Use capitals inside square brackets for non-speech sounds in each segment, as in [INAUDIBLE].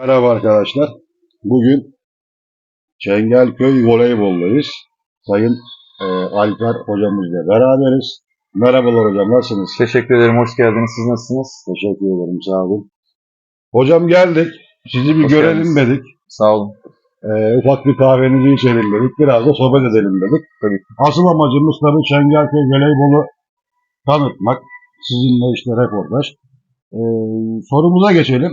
Merhaba arkadaşlar. Bugün Çengelköy voleyboldayız. Sayın e, Alper hocamızla beraberiz. Merhabalar hocam nasılsınız? Teşekkür ederim. Hoş geldiniz. Siz nasılsınız? Teşekkür ederim sağ olun. Hocam geldik. Sizi bir Hoş görelim geldiniz. dedik. Sağ olun. E, ufak bir kahvenizi içelim dedik. Biraz da sohbet edelim dedik. Tabii ki. Asıl amacımız tabii Çengelköy voleybolu tanıtmak. Sizinle işte reportaj. E, sorumuza geçelim.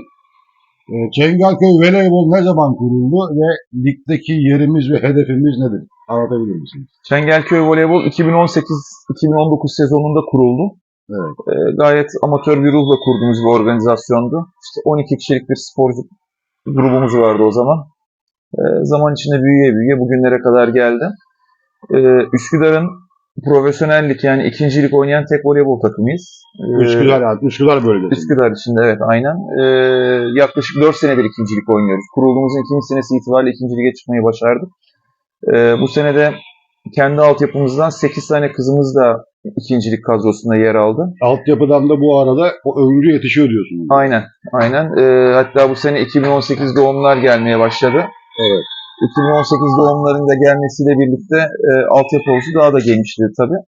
E, Çengelköy voleybol ne zaman kuruldu ve ligdeki yerimiz ve hedefimiz nedir? Anlatabilir misiniz? Çengelköy Voleybol 2018-2019 sezonunda kuruldu. Evet. Ee, gayet amatör bir ruhla kurduğumuz bir organizasyondu. İşte 12 kişilik bir sporcu grubumuz vardı o zaman. Ee, zaman içinde büyüye büyüye bugünlere kadar geldi. Ee, Üsküdar'ın profesyonellik yani ikincilik oynayan tek voleybol takımıyız. Ee, Üsküdar, Üsküdar bölgesi. Üsküdar içinde evet aynen. Ee, yaklaşık 4 senedir ikincilik oynuyoruz. Kurulduğumuzun ikinci senesi itibariyle ikinci lige çıkmayı başardık. Ee, bu sene de kendi altyapımızdan 8 tane kızımız da ikincilik kadrosunda yer aldı. Altyapıdan da bu arada o oyuncu yetişiyor diyorsunuz. Aynen, aynen. Ee, hatta bu sene 2018 doğumlar gelmeye başladı. Evet. 2018 doğumların da gelmesiyle birlikte e, altyapı havuzu daha da genişledi tabii.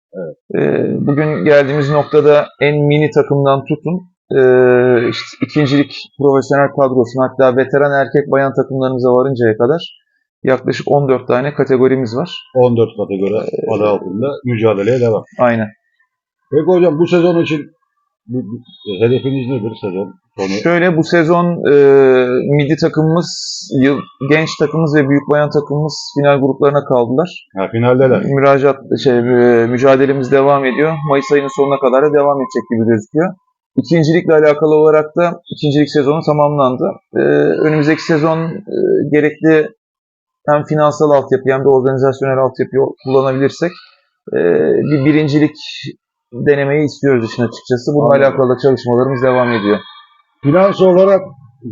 E, bugün geldiğimiz noktada en mini takımdan tutun, e, işte ikincilik profesyonel kadrosuna hatta veteran erkek bayan takımlarımıza varıncaya kadar yaklaşık 14 tane kategorimiz var. 14 kategori adı altında mücadeleye devam. Aynen. Peki hocam bu sezon için hedefiniz nedir sezon sonu? Şöyle bu sezon e, midi takımımız, yıl, genç takımımız ve büyük bayan takımımız final gruplarına kaldılar. Ha, finaldeler. müracaat şey e, mücadelemiz devam ediyor. Mayıs ayının sonuna kadar da devam edecek gibi gözüküyor. İkincilikle alakalı olarak da ikincilik sezonu tamamlandı. E, önümüzdeki sezon e, gerekli hem finansal altyapı hem de organizasyonel altyapıyı kullanabilirsek e, bir birincilik denemeyi istiyoruz işin açıkçası. Bununla Anladım. alakalı çalışmalarımız devam ediyor. Finans olarak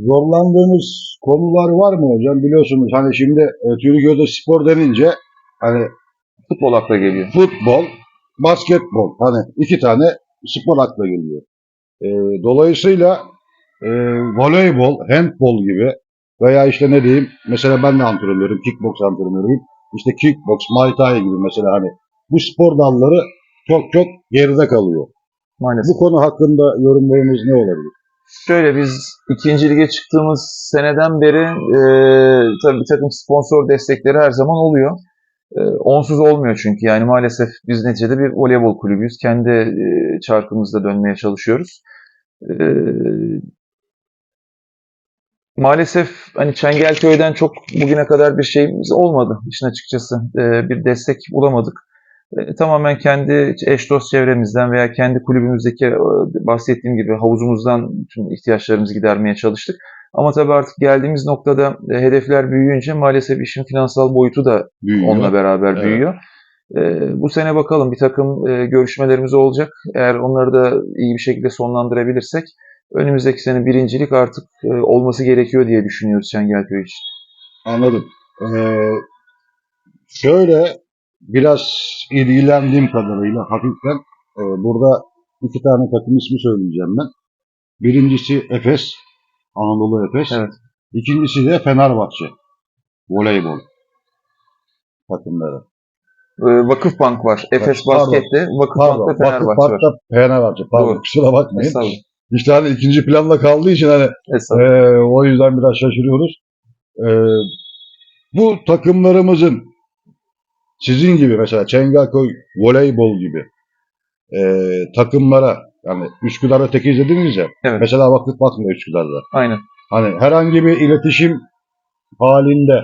zorlandığımız konular var mı hocam? Biliyorsunuz hani şimdi e, Türkiye'de spor denince hani Futbol akla geliyor. futbol, basketbol hani iki tane spor akla geliyor. E, dolayısıyla e, voleybol, handbol gibi veya işte ne diyeyim mesela ben de antrenörüm, kickbox antrenörüyüm. İşte kickbox, muay thai gibi mesela hani bu spor dalları çok çok geride kalıyor. Maalesef. Bu konu hakkında yorumlarınız ne olabilir? Şöyle biz ikinci lige çıktığımız seneden beri e, tabii bir takım sponsor destekleri her zaman oluyor. E, onsuz olmuyor çünkü yani maalesef biz neticede bir voleybol kulübüyüz. Kendi e, çarkımızda dönmeye çalışıyoruz. E, maalesef hani Çengelköy'den çok bugüne kadar bir şeyimiz olmadı işin açıkçası. E, bir destek bulamadık. E, tamamen kendi eş dost çevremizden veya kendi kulübümüzdeki e, bahsettiğim gibi havuzumuzdan bütün ihtiyaçlarımızı gidermeye çalıştık. Ama tabii artık geldiğimiz noktada e, hedefler büyüyünce maalesef işin finansal boyutu da Büyüyor. onunla beraber Evet. büyüyor. Bu sene bakalım bir takım görüşmelerimiz olacak. Eğer onları da iyi bir şekilde sonlandırabilirsek önümüzdeki sene birincilik artık olması gerekiyor diye düşünüyoruz Çengelköy için. Anladım. Ee, şöyle biraz ilgilendiğim kadarıyla hafiften e, burada iki tane takım ismi söyleyeceğim ben. Birincisi Efes, Anadolu Efes. Evet. İkincisi de Fenerbahçe. Voleybol takımları. E, Vakıfbank var. Efes Pardon. Basket'te, Vakıfbank'ta Fenerbahçe var. Vakıfbank'ta Fenerbahçe. Pardon, Doğru. kusura bakmayın. İşte hani ikinci planda kaldığı için hani. Ee, o yüzden biraz şaşırıyoruz. Ee, bu takımlarımızın sizin gibi mesela Çengelköy voleybol gibi e, takımlara yani Üsküdar'da tek izlediniz ya. Evet. Mesela vakıf bakmıyor Üsküdar'da. Aynen. Hani herhangi bir iletişim halinde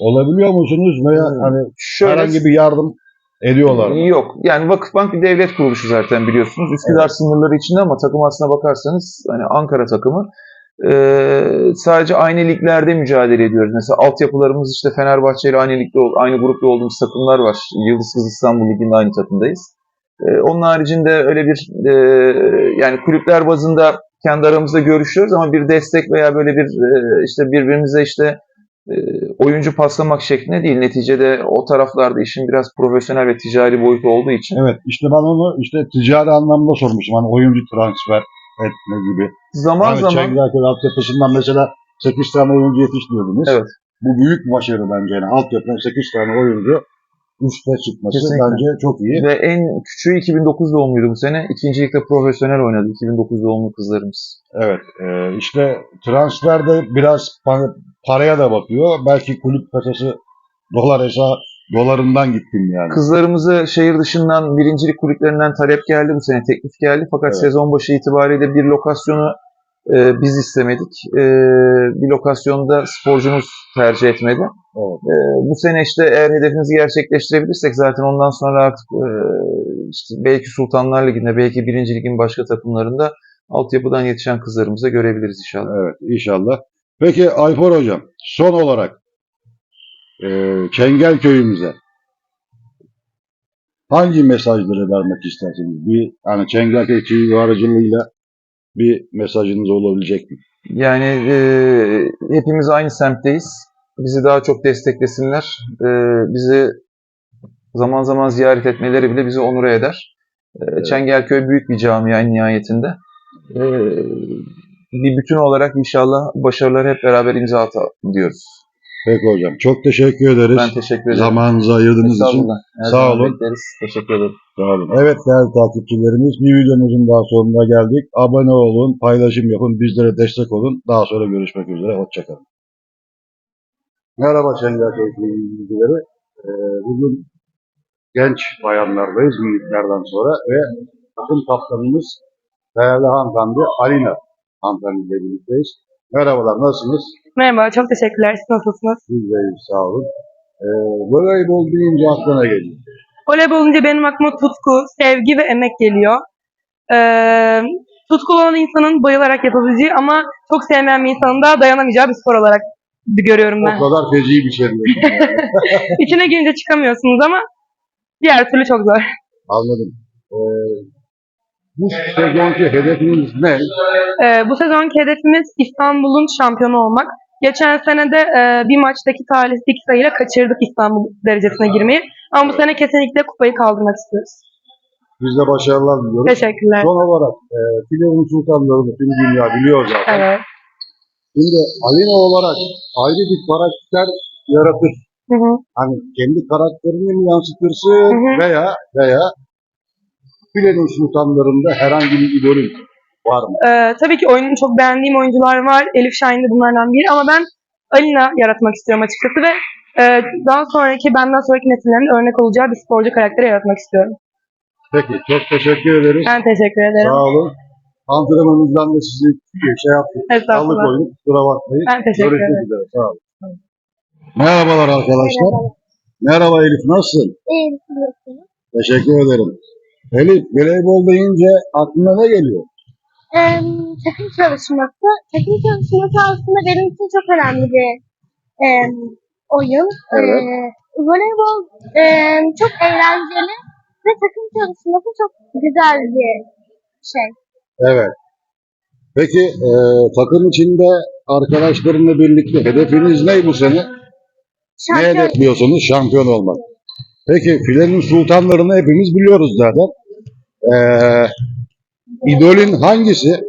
olabiliyor musunuz veya Hmm. hani Şöyle herhangi bir yardım ediyorlar mı? Yok. Yani Vakıfbank bir devlet kuruluşu zaten biliyorsunuz. Üsküdar sınırları içinde ama takım aslına bakarsanız hani Ankara takımı Ee, sadece aynı liglerde mücadele ediyoruz. Mesela altyapılarımız işte Fenerbahçe ile aynı ligde aynı grupta olduğumuz takımlar var. Yıldız Kız İstanbul Ligi'nde aynı takımdayız. Ee, onun haricinde öyle bir e, yani kulüpler bazında kendi aramızda görüşüyoruz ama bir destek veya böyle bir e, işte birbirimize işte e, oyuncu paslamak şeklinde değil. Neticede o taraflarda işin biraz profesyonel ve ticari boyutu olduğu için Evet işte ben onu işte ticari anlamda sormuştum. Hani oyuncu transfer etme gibi. zaman Hani zaman Çengelköy altyapısından mesela 8 tane oyuncu yetiştirdiniz. Evet. Bu büyük başarı bence. Yani altyapıdan 8 tane oyuncu üste çıkması Kesinlikle. bence çok iyi. Ve en küçüğü 2009 doğumluydu bu sene. İkinci ligde profesyonel oynadı 2009 doğumlu kızlarımız. Evet. e, işte transferde biraz pa- paraya da bakıyor. Belki kulüp kasası dolar hesabı dolarından gittim yani. Kızlarımızı şehir dışından birincilik kulüplerinden talep geldi bu sene teklif geldi. Fakat Evet. sezon başı itibariyle bir lokasyonu e, biz istemedik. E, bir lokasyonda sporcumuz tercih etmedi. Evet. E, bu sene işte eğer hedefimizi gerçekleştirebilirsek zaten ondan sonra artık e, işte belki Sultanlar Ligi'nde belki birinci ligin başka takımlarında altyapıdan yetişen kızlarımıza görebiliriz inşallah. Evet inşallah. Peki Ayfor Hocam son olarak e, Çengel köyümüze hangi mesajları vermek istersiniz? Bir hani Çengelköy TV aracılığıyla bir mesajınız olabilecek mi? Yani e, hepimiz aynı semtteyiz. Bizi daha çok desteklesinler. E, bizi zaman zaman ziyaret etmeleri bile bizi onur eder. E, Çengelköy büyük bir camia nihayetinde. E, bir bütün olarak inşallah başarıları hep beraber imza atalım diyoruz. Peki hocam çok teşekkür ederiz. Ben teşekkür ederim. Zamanınızı ayırdığınız için. Her Sağ olun. Bekleriz. Teşekkür ederim. sağ olun. Evet değerli takipçilerimiz bir videomuzun daha sonuna geldik. Abone olun, paylaşım yapın, bizlere destek olun. Daha sonra görüşmek üzere. Hoşçakalın. Merhaba Çengelköy TV izleyicileri. Ee, bugün genç bayanlardayız miniklerden sonra ve takım kaptanımız değerli hanımefendi Alina hanımefendi ile birlikteyiz. Merhabalar, nasılsınız? Merhaba, çok teşekkürler. Siz nasılsınız? Biz de iyiyiz, sağ olun. Ee, voleybol deyince aklına geliyor. Voleybol olunca benim aklıma tutku, sevgi ve emek geliyor. Ee, tutku olan insanın bayılarak yapabileceği ama çok sevmeyen bir insanın da dayanamayacağı bir spor olarak görüyorum ben. O kadar feci bir şey. [LAUGHS] [LAUGHS] İçine girince çıkamıyorsunuz ama diğer türlü çok zor. Anladım. Ee, bu sezonki hedefiniz ne? Ee, bu sezonki hedefimiz İstanbul'un şampiyonu olmak. Geçen sene de e, bir maçtaki talihsizlik sayıyla kaçırdık İstanbul derecesine girmeyi. Ama bu sene kesinlikle kupayı kaldırmak istiyoruz. Biz de başarılar diliyoruz. Teşekkürler. Son olarak e, Filenin Sultanları'nı tüm dünya biliyor zaten. Evet. Şimdi Alina olarak ayrı bir karakter yaratır. Hı hı. Hani kendi karakterini mi yansıtırsın Hı hı. veya veya Filenin Sultanları'nda herhangi bir idolün var mı? Ee, tabii ki oyununu çok beğendiğim oyuncular var. Elif Şahin de bunlardan biri ama ben Alina yaratmak istiyorum açıkçası ve e, daha sonraki, benden sonraki nesillerin örnek olacağı bir sporcu karakteri yaratmak istiyorum. Peki çok teşekkür ederiz. Ben teşekkür ederim. Sağ olun. Antrenmanınızdan da sizi şey yaptık. Sağlık Estağfurullah. oyunu kusura bakmayın. Ben teşekkür Görüşmek ederim. üzere. Sağ olun. Merhabalar arkadaşlar. Merhaba Elif nasılsın? İyiyim? Teşekkür ederim. Elif voleybol deyince aklına ne geliyor? Ee, takım çalışması. Takım çalışması aslında benim için çok önemli bir e, oyun. Evet. Ee, voleybol e, çok eğlenceli ve takım çalışması çok güzel bir şey. Evet. Peki e, takım içinde arkadaşlarınla birlikte hedefiniz ne bu sene? Ne Şampiyon. hedefliyorsunuz? Şampiyon olmak. Peki filenin sultanlarını hepimiz biliyoruz zaten. E, idolün hangisi?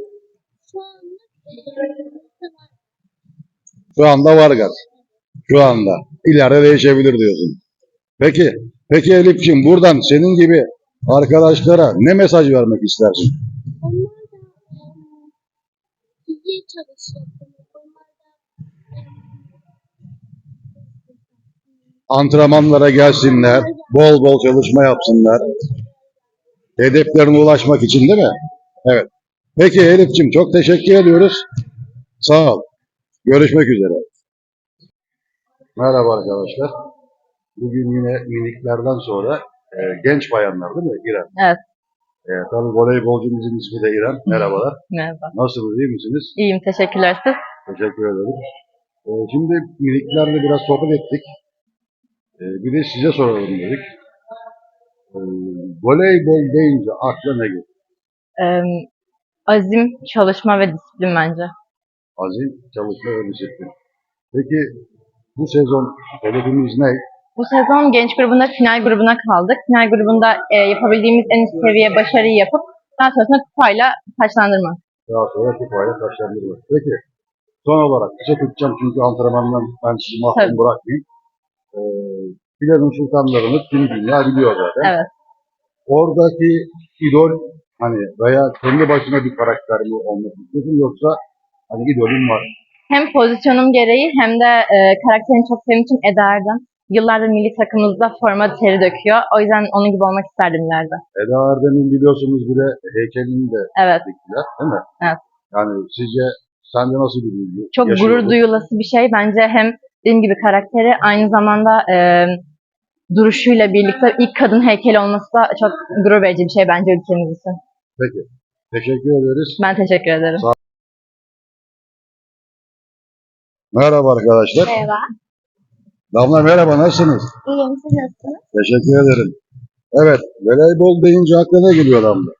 Şu anda anda Vargas. Şu anda. İleride değişebilir diyorsun. Peki. Peki Elif'ciğim buradan senin gibi arkadaşlara ne mesaj vermek istersin? Onlar da Antrenmanlara gelsinler, bol bol çalışma yapsınlar. Hedeflerine ulaşmak için değil mi? Evet. Peki Elif'ciğim çok teşekkür ediyoruz. Sağ ol. Görüşmek üzere. Merhaba arkadaşlar. Bugün yine miniklerden sonra e, genç bayanlar değil mi İrem? Evet. E, tabii voleybolcumuzun ismi de İrem. Merhabalar. Merhaba. Nasılsınız, iyi misiniz? İyiyim, teşekkürler siz. Teşekkür ederim. E, şimdi miniklerle biraz sohbet ettik. E, bir de size soralım dedik. E, voleybol deyince akla ne geliyor? Ee, azim, çalışma ve disiplin bence. Azim, çalışma ve disiplin. Peki bu sezon hedefimiz ne? Bu sezon genç grubunda final grubuna kaldık. Final grubunda e, yapabildiğimiz en üst seviye başarıyı yapıp daha sonrasında kupayla taçlandırmak. Daha sonra kupayla taşlandırmak. Peki son olarak kısa tutacağım çünkü antrenmandan ben sizi mahrum Tabii. bırakmayayım. Ee, Filenin sultanlarını tüm dünya biliyor zaten. Evet. Oradaki idol hani veya kendi başına bir karakter mi olmak istiyorsun yoksa hani idolün var. Hem pozisyonum gereği hem de e, karakterini çok sevdiğim için Eda Erdem. Yıllardır milli takımımızda forma teri döküyor. O yüzden onun gibi olmak isterdim ileride. Eda Erdem'in biliyorsunuz bir de heykelini de Evet. diktiler değil mi? Evet. Yani sizce sence nasıl bir duygu? Çok yaşıyordu? gurur duyulası bir şey. Bence hem dediğim gibi karakteri aynı zamanda e, duruşuyla birlikte ilk kadın heykeli olması da çok gurur verici bir şey bence ülkemiz için. Peki. Teşekkür ederiz. Ben teşekkür ederim. Merhaba arkadaşlar. Merhaba. Damla merhaba nasılsınız? İyiyim. Siz nasılsınız? Teşekkür ederim. Evet, voleybol deyince aklına ne geliyor Damla?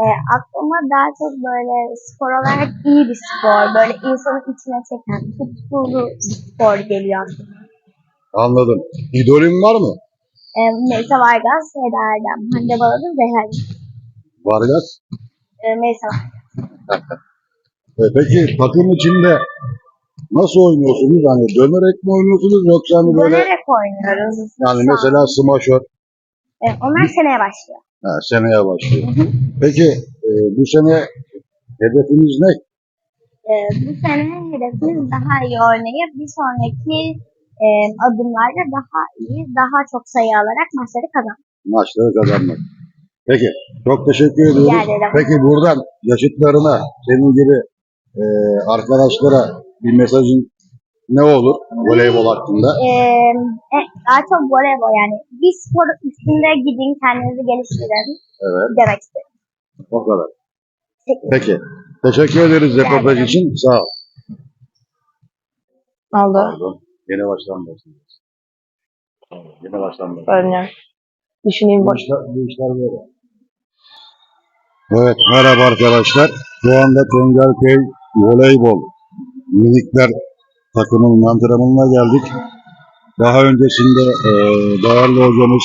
Ee, aklıma daha çok böyle spor olarak iyi bir spor. Böyle insanın içine çeken, tutkulu bir spor geliyor aklıma. Anladım. İdolün var mı? Ee, Melisa Vargas, Eda Erdem, Hande Baladın, Zehra. Vargas. Ee, Melisa Vargas. E, peki takım içinde nasıl oynuyorsunuz? Hani dönerek mi oynuyorsunuz yoksa hani böyle Dönerek oynuyoruz. yani mesela smaşör Ee, onlar seneye başlıyor. ha, seneye başlıyor. Peki e, bu sene hedefiniz ne? Ee, bu sene hedefimiz daha iyi oynayıp bir sonraki e, adımlarda daha iyi, daha çok sayı alarak maçları kazanmak. Maçları kazanmak. Peki, çok teşekkür ediyoruz. Rica ederim. Peki buradan yaşıtlarına, senin gibi e, arkadaşlara bir mesajın ne olur voleybol hakkında? Ee, e, daha çok voleybol yani bir spor üstünde gidin kendinizi geliştirin Evet, demek istedim. o kadar. Peki, teşekkür ederiz röportaj ederim. için. Sağ ol. Oldu. Pardon, yeni baştan başlayacağız. Yeni baştan başlayacağız. Öğreniyorum. Düşüneyim Bu işler, bu işler böyle. Evet, merhaba arkadaşlar. Şu anda Tengelköy Voleybol Minikler takımının antrenmanına geldik. Daha öncesinde e, değerli hocamız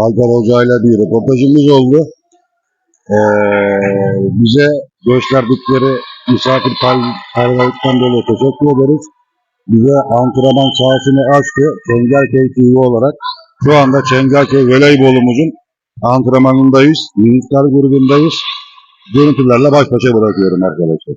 Alper Hoca ile bir röportajımız oldu. E, bize gösterdikleri misafirperverlikten dolayı teşekkür ederiz. Bize antrenman sahasını açtı Çengelköy TV olarak. Şu anda Çengelköy voleybolumuzun antrenmanındayız. Minikler grubundayız. Görüntülerle baş başa bırakıyorum arkadaşlar.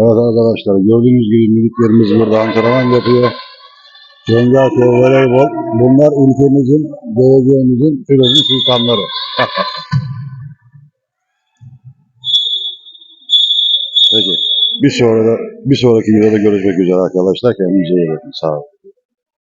Evet arkadaşlar gördüğünüz gibi miniklerimiz burada antrenman yapıyor. Çengelköy voleybol. Bunlar ülkemizin, geleceğimizin sürekli sultanları. [LAUGHS] Peki. Bir sonra bir sonraki videoda görüşmek üzere arkadaşlar. Kendinize iyi bakın. Sağ olun.